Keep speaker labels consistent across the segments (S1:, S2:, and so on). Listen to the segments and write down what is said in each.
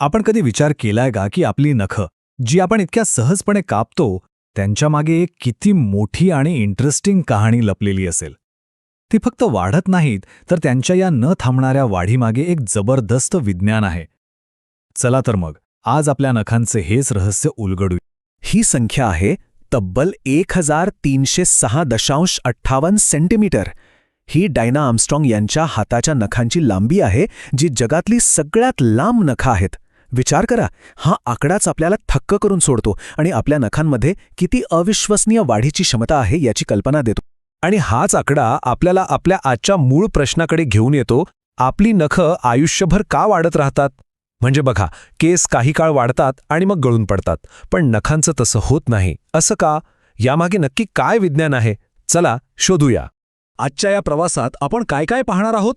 S1: आपण कधी विचार केलाय का की आपली नखं जी आपण इतक्या सहजपणे कापतो त्यांच्यामागे एक किती मोठी आणि इंटरेस्टिंग कहाणी लपलेली असेल. ती फक्त वाढत नाहीत तर त्यांच्या या न थांबणाऱ्या वाढीमागे एक जबरदस्त विज्ञान आहे. चला तर मग आज आपल्या नखांचे हेच रहस्य उलगडू
S2: ही संख्या आहे तब्बल एक हजार तीनशे सहा दशांश अठ्ठावन्न सेंटीमीटर. ही डायना आमस्ट्रॉंग यांच्या हाताच्या नखांची लांबी आहे जी जगातली सगळ्यात लांब नखा आहेत. विचार करा. हा आकडाच आपल्याला थक्क करून सोडतो आणि आपल्या नखांमध्ये किती अविश्वसनीय वाढीची क्षमता आहे याची कल्पना देतो.
S1: आणि हाच आकडा आपल्याला आपल्या आजच्या मूळ प्रश्नाकडे घेऊन येतो. आपली नखं आयुष्यभर का वाढत राहतात? म्हणजे बघा केस काही काळ वाढतात आणि मग गळून पडतात. पण नखांचं तसं होत नाही. असं का? यामागे नक्की काय विज्ञान आहे? चला शोधूया.
S3: आजच्या या प्रवासात आपण काय काय पाहणार आहोत?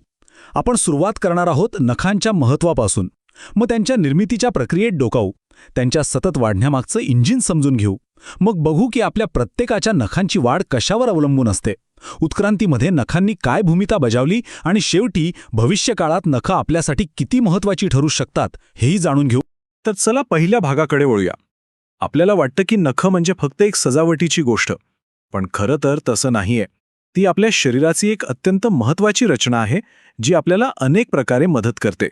S3: आपण सुरुवात करणार आहोत नखांच्या महत्वापासून मग त्यांच्या निर्मितीच्या प्रक्रियेत डोकावू. त्यांच्या सतत वाढण्यामागचं इंजिन समजून घेऊ. मग बघू की आपल्या प्रत्येकाच्या नखांची वाढ कशावर अवलंबून असते. उत्क्रांतीमध्ये नखांनी काय भूमिका बजावली आणि शेवटी भविष्यकाळात नखं आपल्यासाठी किती महत्वाची ठरू शकतात हेही जाणून घेऊ.
S4: तर चला पहिल्या भागाकडे वळूया. आपल्याला वाटतं की नखं म्हणजे फक्त एक सजावटीची गोष्ट. पण खरं तर तसं नाहीये. ती आपल्या शरीराची एक अत्यंत महत्वाची रचना आहे जी आपल्याला अनेक प्रकारे मदत करते.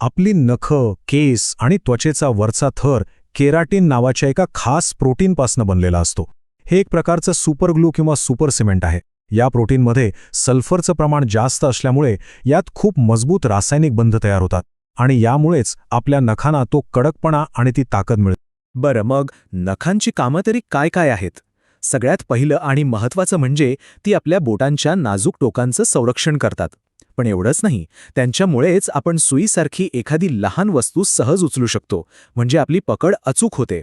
S1: आपली नख केस आणि त्वचेचा वरचा थर केराटीन नावाच्या एका खास प्रोटीनपासून बनलेला असतो. हे एक प्रकारचं सुपरग्लू किंवा सुपर सिमेंट आहे. या प्रोटीनमध्ये सल्फरचं प्रमाण जास्त असल्यामुळे यात खूप मजबूत रासायनिक बंध तयार होतात आणि यामुळेच आपल्या नखांना तो कडकपणा आणि ती ताकद मिळते.
S2: बरं मग नखांची कामं तरी काय काय आहेत? सगळ्यात पहिलं आणि महत्वाचं म्हणजे ती आपल्या बोटांच्या नाजूक टोकांचं संरक्षण करतात. पण एवढंच नाही त्यांच्यामुळेच आपण सुईसारखी एखादी लहान वस्तू सहज उचलू शकतो म्हणजे आपली पकड अचूक होते.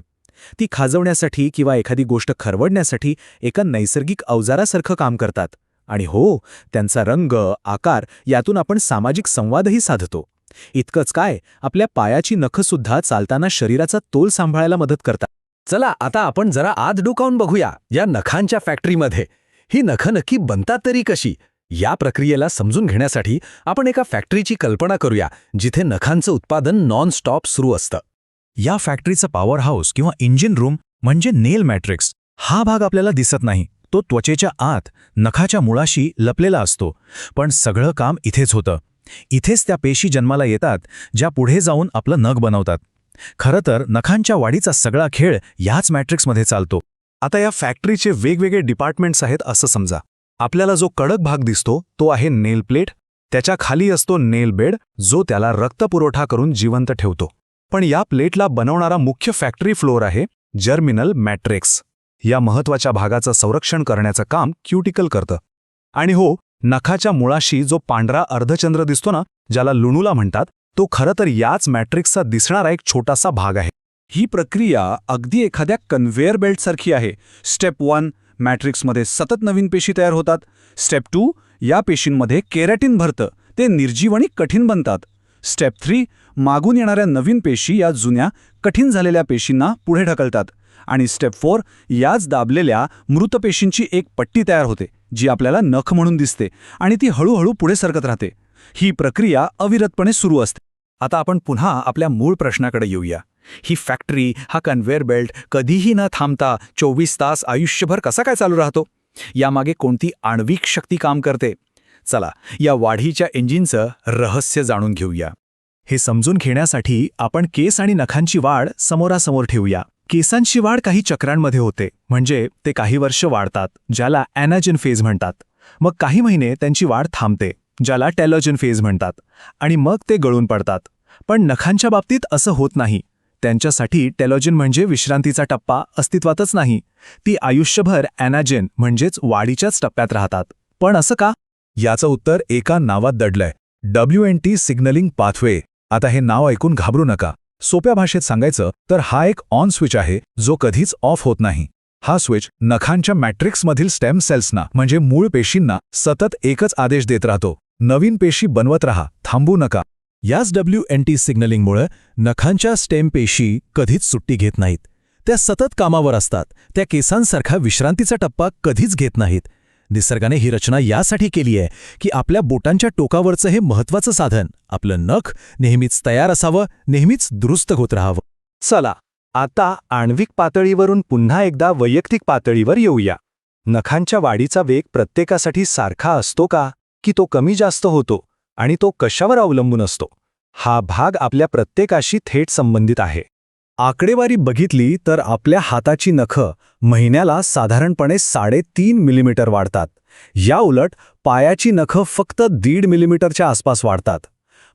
S2: ती खाजवण्यासाठी किंवा एखादी गोष्ट खरवडण्यासाठी एका नैसर्गिक अवजारासारखं काम करतात. आणि हो त्यांचा रंग आकार यातून आपण सामाजिक संवादही साधतो. इतकंच काय आपल्या पायाची नखसुद्धा चालताना शरीराचा तोल सांभाळायला मदत करतात.
S1: चला आता आपण जरा आत डोकावून बघूया या नखांच्या फॅक्टरीमध्ये. ही नखं नक्की बनतात तरी कशी? या प्रक्रियेला समजून घेण्यासाठी आपण एका फॅक्टरीची कल्पना करूया जिथे नखांचं उत्पादन नॉन स्टॉप सुरू असतं. या फॅक्टरीचं पॉवर हाऊस किंवा इंजिन रूम म्हणजे नेल मॅट्रिक्स हा भाग आपल्याला दिसत नाही तो त्वचेच्या आत नखाच्या मुळाशी लपलेला असतो. पण सगळं काम इथेच होतं. इथेच त्या पेशी जन्माला येतात ज्या पुढे जाऊन आपलं नख बनवतात. खरं तर नखांच्या वाढीचा सगळा खेळ याच मॅट्रिक्समध्ये चालतो.
S4: आता या फॅक्टरीचे वेगवेगळे डिपार्टमेंट्स आहेत असं समजा. आपल्याला जो कडक भाग दिसतो तो आहे नेल प्लेट त्याच्याखाली असतो नेल बेड जो त्याला रक्तपुरवठा करून जिवंत ठेवतो. पण या प्लेटला बनवणारा मुख्य फॅक्टरी फ्लोअर आहे जर्मिनल मॅट्रिक्स. या महत्त्वाच्या भागाचं संरक्षण करण्याचं काम क्युटिकल करतं. आणि हो नखाच्या मुळाशी जो पांढरा अर्धचंद्र दिसतो ना ज्याला लुणुला म्हणतात तो खरं तर याच मॅट्रिक्सचा दिसणारा एक छोटासा भाग आहे.
S3: ही प्रक्रिया अगदी एखाद्या कन्व्हेअर बेल्टसारखी आहे. स्टेप वन मॅट्रिक्समध्ये सतत नवीन पेशी तयार होतात. स्टेप टू या पेशींमध्ये केरॅटिन भरतं. ते निर्जीव आणि कठीण बनतात. स्टेप थ्री मागून येणाऱ्या नवीन पेशी या जुन्या कठीण झालेल्या पेशींना पुढे ढकलतात. आणि स्टेप फोर याच दाबलेल्या मृत पेशींची एक पट्टी तयार होते जी आपल्याला नख म्हणून दिसते आणि ती हळूहळू पुढे सरकत राहते. ही प्रक्रिया अविरतपणे सुरू असते.
S1: आता आपण पुन्हा आपल्या मूळ प्रश्नाकडे येऊया. ही फॅक्टरी हा कन्व्हेअर बेल्ट कधीही न थांबता चोवीस तास आयुष्यभर कसा काय चालू राहतो? यामागे कोणती आण्विक शक्ती काम करते? चला या वाढीच्या इंजिनचं रहस्य जाणून घेऊया. हे समजून घेण्यासाठी आपण केस आणि नखांची वाढ समोरासमोर ठेवूया. केसांची वाढ काही चक्रांमध्ये होते म्हणजे ते काही वर्ष वाढतात ज्याला ॲनाजिन फेज म्हणतात. मग काही महिने त्यांची वाढ थांबते ज्याला टेलोजन फेज म्हणतात आणि मग ते गळून पडतात. पण नखांच्या बाबतीत असं होत नाही. त्यांच्यासाठी टेलॉजिन म्हणजे विश्रांतीचा टप्पा अस्तित्वातच नाही. ती आयुष्यभर ॲनाजेन म्हणजेच वाढीच्याच टप्प्यात राहतात. पण असं का? याचं उत्तर एका नावात दडलंय. W N T signaling pathway. आता हे नाव ऐकून घाबरू नका. सोप्या भाषेत सांगायचं तर हा एक ऑन स्विच आहे जो कधीच ऑफ होत नाही. हा स्विच नखांच्या मॅट्रिक्समधील स्टेम सेल्सना म्हणजे मूळ पेशींना सतत एकच आदेश देत राहतो. नवीन पेशी बनवत राहा थांबू नका. याच डब्ल्यू एन टी सिग्नलिंगमुळं नखांच्या स्टेम पेशी कधीच सुट्टी घेत नाहीत. त्या सतत कामावर असतात. त्या केसांसारखा विश्रांतीचा टप्पा कधीच घेत नाहीत.
S2: निसर्गाने ही रचना यासाठी केली आहे की आपल्या बोटांच्या टोकावरचं हे महत्वाचं साधन आपलं नख नेहमीच तयार असावं नेहमीच दुरुस्त होत राहावं.
S4: चला आता आण्विक पातळीवरून पुन्हा एकदा वैयक्तिक पातळीवर येऊया. नखांच्या वाढीचा वेग प्रत्येकासाठी सारखा असतो का की तो कमी जास्त होतो? आणि तो कशावर अवलंबून असतो? हा भाग आपल्या प्रत्येकाशी थेट संबंधित आहे. आकडेवारी बघितली तर आपल्या हाताची नखं महिन्याला साधारणपणे साडेतीन मिलीमीटर वाढतात. या उलट पायाची नखं फक्त दीड मिलीमीटरच्या आसपास वाढतात.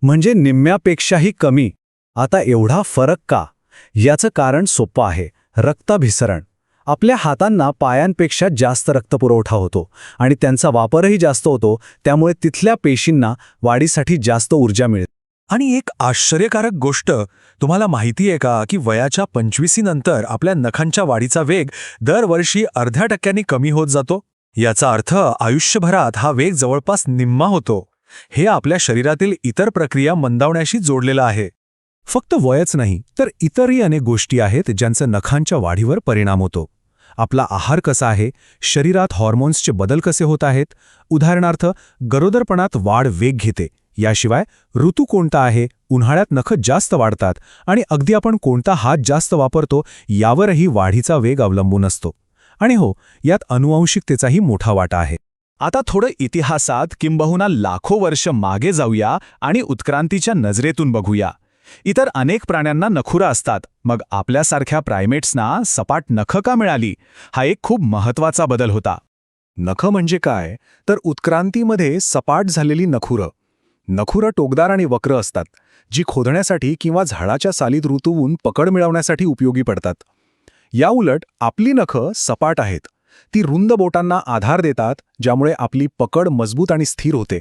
S4: म्हणजे निम्म्यापेक्षाही कमी. आता एवढा फरक का? याचं कारण सोपं आहे. रक्ताभिसरण. आपल्या हातांना पायांपेक्षा जास्त रक्तपुरवठा होतो आणि त्यांचा वापरही जास्त होतो त्यामुळे तिथल्या पेशींना वाढीसाठी जास्त ऊर्जा मिळते.
S3: आणि एक आश्चर्यकारक गोष्ट तुम्हाला माहिती आहे का की वयाच्या पंचवीसीनंतर आपल्या नखांच्या वाढीचा वेग दरवर्षी अर्ध्या टक्क्यांनी कमी होत जातो? याचा अर्थ आयुष्यभरात हा वेग जवळपास निम्मा होतो. हे आपल्या शरीरातील इतर प्रक्रिया मंदावण्याशी जोडलेलं आहे.
S2: फक्त वयच नाही तर इतरही अनेक गोष्टी आहेत ज्यांचा नखांच्या वाढीवर परिणाम होतो. आपला आहार कसा आहे शरीरात हॉर्मोन्सचे बदल कसे होत आहेत? उदाहरणार्थ गरोदरपणात वाढ वेग घेते. याशिवाय ऋतू कोणता आहे? उन्हाळ्यात नखं जास्त वाढतात आणि अगदी आपण कोणता हात जास्त वापरतो यावरही वाढीचा वेग अवलंबून असतो. आणि हो यात अनुवांशिकतेचाही मोठा वाटा आहे.
S1: आता थोडं इतिहासात किंबहुना लाखो वर्ष मागे जाऊया आणि उत्क्रांतीच्या नजरेतून बघूया. इतर अनेक प्राण्यांना नखुरा असतात. मग आपल्यासारख्या प्रायमेट्सना सपाट नखं का मिळाली? हा एक खूप महत्त्वाचा बदल होता.
S4: नखं म्हणजे काय? तर उत्क्रांतीमध्ये सपाट झालेली नखुरं. नखुरं टोकदार आणि वक्र असतात जी खोदण्यासाठी किंवा झाडाच्या सालीत ऋतूवून पकड मिळवण्यासाठी उपयोगी पडतात. याउलट आपली नखं सपाट आहेत. ती रुंद बोटांना आधार देतात ज्यामुळे आपली पकड मजबूत आणि स्थिर होते.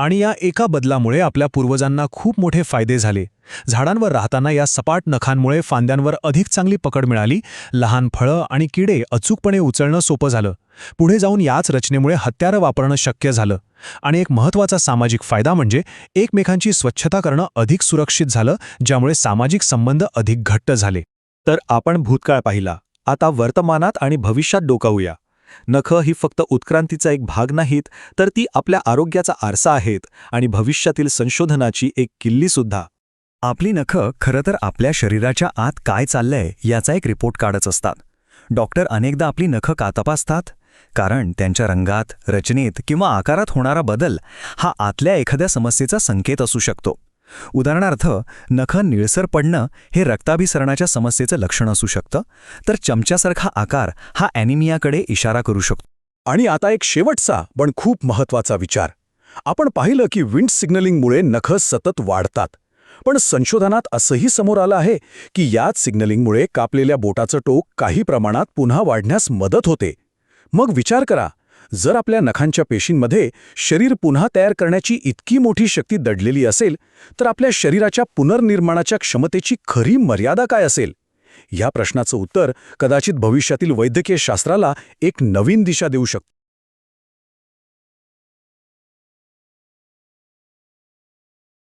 S2: आणि या एका बदलामुळे आपल्या पूर्वजांना खूप मोठे फायदे झाले. झाडांवर राहताना या सपाट नखांमुळे फांद्यांवर अधिक चांगली पकड मिळाली. लहान फळं आणि किडे अचूकपणे उचलणं सोपं झालं. पुढे जाऊन याच रचनेमुळे हत्यारं वापरणं शक्य झालं. आणि एक महत्त्वाचा सामाजिक फायदा म्हणजे एकमेकांची स्वच्छता करणं अधिक सुरक्षित झालं ज्यामुळे सामाजिक संबंध अधिक घट्ट झाले.
S4: तर आपण भूतकाळ पाहिला. आता वर्तमानात आणि भविष्यात डोकावूया. नखं ही फक्त उत्क्रांतीचा एक भाग नाहीत तर ती आपल्या आरोग्याचा आरसा आहेत आणि भविष्यातील संशोधनाची एक किल्लीसुद्धा
S1: आपली नखं खरं तर आपल्या शरीराच्या आत काय चाललंय याचा एक रिपोर्ट काढत असतात. डॉक्टर अनेकदा आपली नखं का तपासतात? कारण त्यांच्या रंगात रचनेत किंवा आकारात होणारा बदल हा आतल्या एखाद्या समस्येचा संकेत असू शकतो. उदाहरणार्थ नख निळसर पडणं हे रक्ताभिसरणाच्या समस्येचं लक्षण असू शकतं तर चमच्यासारखा आकार हा ॲनिमियाकडे इशारा करू शकतो.
S3: आणि आता एक शेवटचा पण खूप महत्त्वाचा विचार. आपण पाहिलं की विंड सिग्नलिंगमुळे नखं सतत वाढतात. पण संशोधनात असंही समोर आलं आहे की याच सिग्नलिंगमुळे कापलेल्या बोटाचं टोक काही प्रमाणात पुन्हा वाढण्यास मदत होते. मग विचार करा जर आपल्या नखांच्या पेशींमध्ये शरीर पुन्हा तयार करण्याची इतकी मोठी शक्ती दडलेली असेल तर आपल्या शरीराच्या पुनर्निर्माणाच्या क्षमतेची खरी मर्यादा काय असेल? या प्रश्नाचं उत्तर कदाचित भविष्यातील वैद्यकीय शास्त्राला एक नवीन दिशा देऊ शकतो.